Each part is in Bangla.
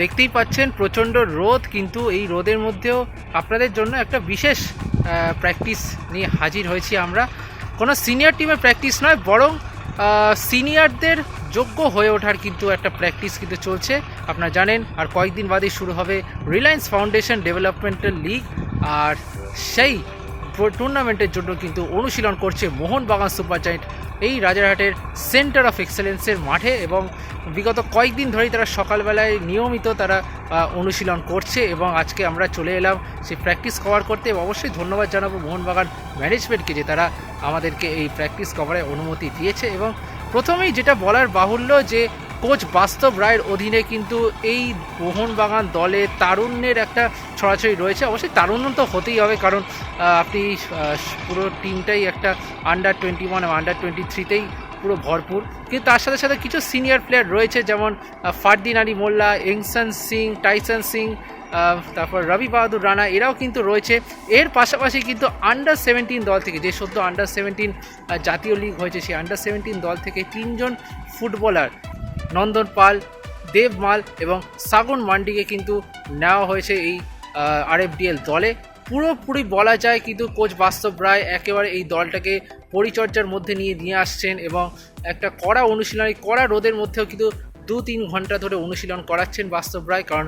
দেখতেই পাচ্ছেন প্রচণ্ড রোদ, কিন্তু এই রোদের মধ্যেও আপনাদের জন্য একটা বিশেষ প্র্যাকটিস নিয়ে হাজির হয়েছি আমরা। কোনো সিনিয়র টিমের প্র্যাকটিস নয়, বরং সিনিয়রদের যোগ্য হয়ে ওঠার কিন্তু একটা প্র্যাকটিস কিন্তু চলছে। আপনারা জানেন, আর কয়েকদিন বাদেই শুরু হবে রিলায়েন্স ফাউন্ডেশন ডেভেলপমেন্টাল লিগ আর সেই টুর্নামেন্টের জন্য কিন্তু অনুশীলন করছে মোহনবাগান সুপার জায়েন্ট এই রাজারহাটের সেন্টার অফ এক্সেলেন্সের মাঠে এবং বিগত কয়েকদিন ধরেই তারা সকালবেলায় নিয়মিত তারা অনুশীলন করছে এবং আজকে আমরা চলে এলাম সেই প্র্যাকটিস কভার করতে অবশ্যই ধন্যবাদ জানাব মোহনবাগান ম্যানেজমেন্টকে যে তারা আমাদেরকে এই প্র্যাকটিস কভারের অনুমতি দিয়েছে এবং প্রথমেই যেটা বলার বাহুল্য যে কোচ বাস্তব রায়ের অধীনে কিন্তু এই মোহনবাগান দলে তারুণ্যের একটা ছড়াছড়ি রয়েছে। অবশ্যই তারুণ্য তো হতেই হবে কারণ আপনি পুরো টিমটাই একটা আন্ডার টোয়েন্টি ওয়ান এবং আন্ডার টোয়েন্টি থ্রিতেই পুরো ভরপুর। কিন্তু তার সাথে সাথে কিছু সিনিয়র প্লেয়ার রয়েছে যেমন আহ, ফারদিন আলী মোল্লা এংসন সিং টাইসন সিং তারপর রবি বাহাদুর রানা এরাও কিন্তু রয়েছে। এর পাশাপাশি কিন্তু আন্ডার সেভেন্টিন দল থেকে যে সদ্য আন্ডার সেভেন্টিন জাতীয় লিগ হয়েছে সেই আন্ডার সেভেন্টিন দল থেকে তিনজন ফুটবলার নন্দন পাল দেব মাল এবং সাগুন মান্ডিকে কিন্তু নেওয়া হয়েছে এই আরএফডিএল দলে। পুরোপুরি বলা যায় কিন্তু কোচ বাস্তব রায় একেবারে এই দলটাকে পরিচর্যার মধ্যে নিয়ে নিয়ে আসছেন এবং একটা কড়া অনুশীলন, এই কড়া রোদের মধ্যেও কিন্তু দু তিন ঘণ্টা ধরে অনুশীলন করাচ্ছেন বাস্তব রায়। কারণ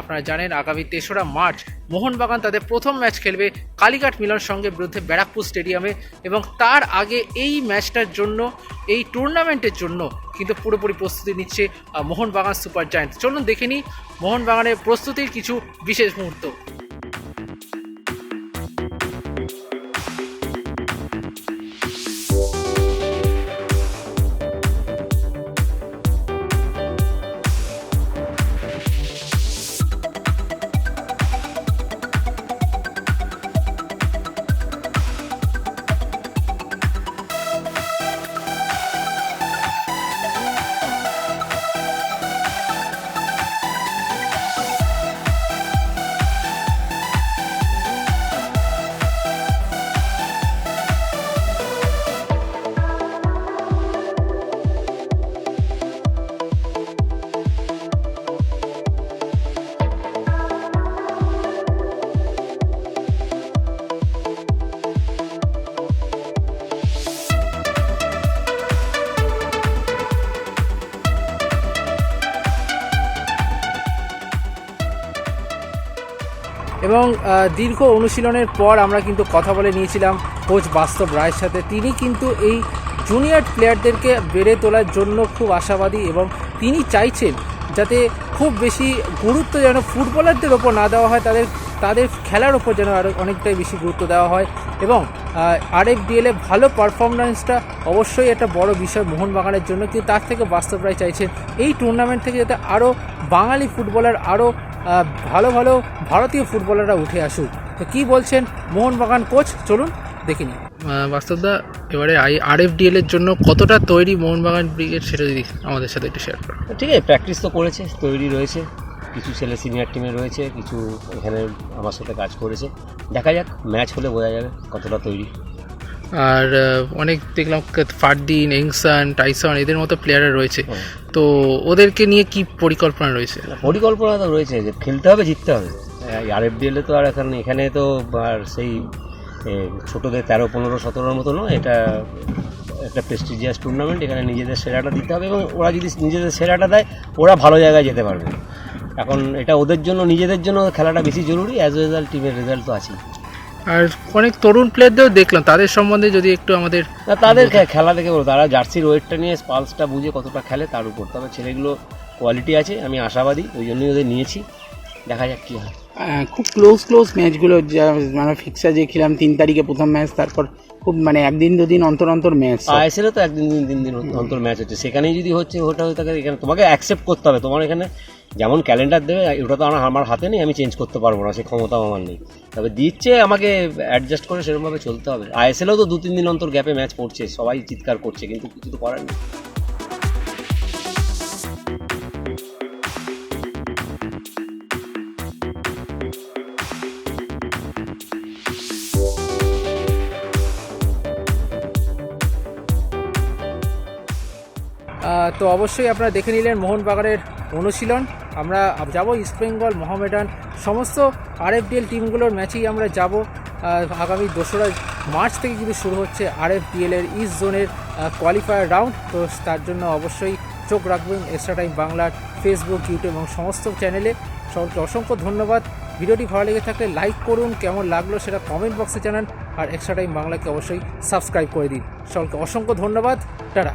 আপনারা জানেন, আগামী তেসরা মার্চ মোহনবাগান তাদের প্রথম ম্যাচ খেলবে কালীঘাট মিলন সঙ্গে বিরুদ্ধে ব্যারাকপুর স্টেডিয়ামে। এবং তার আগে এই ম্যাচটার জন্য, এই টুর্নামেন্টের জন্য কিন্তু পুরোপুরি প্রস্তুতি নিচ্ছে মোহনবাগান সুপার জায়েন্ট চলুন দেখে নিই, মোহনবাগানের প্রস্তুতির কিছু বিশেষ মুহূর্ত। এবং দীর্ঘ অনুশীলনের পর আমরা কিন্তু কথা বলে নিয়েছিলাম কোচ বাস্তব রায়ের সাথে। তিনি কিন্তু এই জুনিয়র প্লেয়ারদেরকে বেড়ে তোলার জন্য খুব আশাবাদী এবং তিনি চাইছেন যাতে খুব বেশি গুরুত্ব যেন ফুটবলারদের ওপর না দেওয়া হয়, তাদের তাদের খেলার ওপর যেন আরও অনেকটাই বেশি গুরুত্ব দেওয়া হয় এবং আরেক আরএফডিএলে ভালো পারফরমেন্সটা অবশ্যই একটা বড় বিষয় মোহনবাগানের জন্য। কিন্তু তার থেকে বাস্তব রায় চাইছেন এই টুর্নামেন্ট থেকে যাতে আরও বাঙালি ফুটবলার আরও ভালো ভালো ভারতীয় ফুটবলাররা উঠে আসুক। তো কী বলছেন মোহনবাগান কোচ চলুন দেখে নিই। বাস্তবদা এবারে আই আরএফডিএল এর জন্য কতটা তৈরি মোহনবাগান ব্রিগেড সেটা যদি আমাদের সাথে একটু শেয়ার করো। ঠিক আছে প্র্যাকটিস তো করেছে তৈরি রয়েছে। কিছু ছেলে সিনিয়র টিমে রয়েছে কিছু এখানে আমার সাথে কাজ করেছে। দেখা যাক ম্যাচ হলে বোঝা যাবে কতটা তৈরি। আর অনেক দেখলাম ফারদিন এংসান টাইসন এদের মতো প্লেয়াররা রয়েছে। তো ওদেরকে নিয়ে কি পরিকল্পনা রয়েছে? পরিকল্পনা তো রয়েছে যে খেলতে হবে জিততে হবে। আর এফ ডিএলে তো আর এখন এখানে তো আর সেই ছোটোদের তেরো পনেরো সতেরোর মতো নয় এটা একটা প্রেস্টিজিয়াস টুর্নামেন্ট এখানে নিজেদের সেরাটা দিতে হবে এবং ওরা যদি নিজেদের সেরাটা দেয় ওরা ভালো জায়গায় যেতে পারবে। এখন এটা ওদের জন্য নিজেদের জন্য খেলাটা বেশি জরুরি অ্যাজ ওয়েজাল টিমের রেজাল্ট তো আছেই। আর অনেক তরুণ প্লেয়ারদেরও দেখলাম তাদের সম্বন্ধে যদি একটু আমাদের না তাদের খেলা দেখে বলো তারা জার্সির ওয়েটটা নিয়ে পালসটা বুঝে কতটা খেলে তার উপর। তবে ছেলেগুলো কোয়ালিটি আছে আমি আশাবাদী ওই জন্যই ওদের নিয়েছি। দেখা যাক কী হয়। খুব ক্লোজ ক্লোজ ম্যাচগুলো যা মানে ফিক্সার যে খেলাম তিন তারিখে প্রথম ম্যাচ তারপর খুব মানে একদিন দুদিন অন্তর অন্তর ম্যাচ আইএসএলও তো একদিন দিন তিন দিন অন্তর ম্যাচ হচ্ছে। সেখানেই যদি হচ্ছে ওটা হয়ে থাকে এখানে তোমাকে অ্যাকসেপ্ট করতে হবে। তোমার এখানে যেমন ক্যালেন্ডার দেবে ওটা তো আমার আমার হাতে নেই আমি চেঞ্জ করতে পারব না সে ক্ষমতাও আমার নেই। তবে দিচ্ছে আমাকে অ্যাডজাস্ট করে সেরকমভাবে চলতে হবে। আইএসএলও তো দু তিন দিন অন্তর গ্যাপে ম্যাচ পড়ছে সবাই চিৎকার করছে কিন্তু কিছু তো করার নেই। তো অবশ্যই আপনারা দেখে নিলেন মোহনবাগানের অনুশীলন। আমরা যাব ইস্টবেঙ্গল মোহামেডান সমস্ত আরএফডিএল টিমগুলোর ম্যাচেই আমরা যাব। আগামী দোসরা মার্চ থেকে কিন্তু শুরু হচ্ছে আরএফডিএল এর ইস্ট জোনের কোয়ালিফায়ার রাউন্ড তো তার জন্য অবশ্যই চোখ রাখবেন এক্সট্রা টাইম বাংলার ফেসবুক ইউটিউব এবং সমস্ত চ্যানেলে সকলকে অসংখ্য ধন্যবাদ। ভিডিওটি ভালো লেগে থাকলে লাইক করুন, কেমন লাগল সেটা কমেন্ট বক্সে জানান। আর এক্সট্রা টাইম বাংলাকে অবশ্যই সাবস্ক্রাইব করে দিন। সকলকে অসংখ্য ধন্যবাদ। Tata.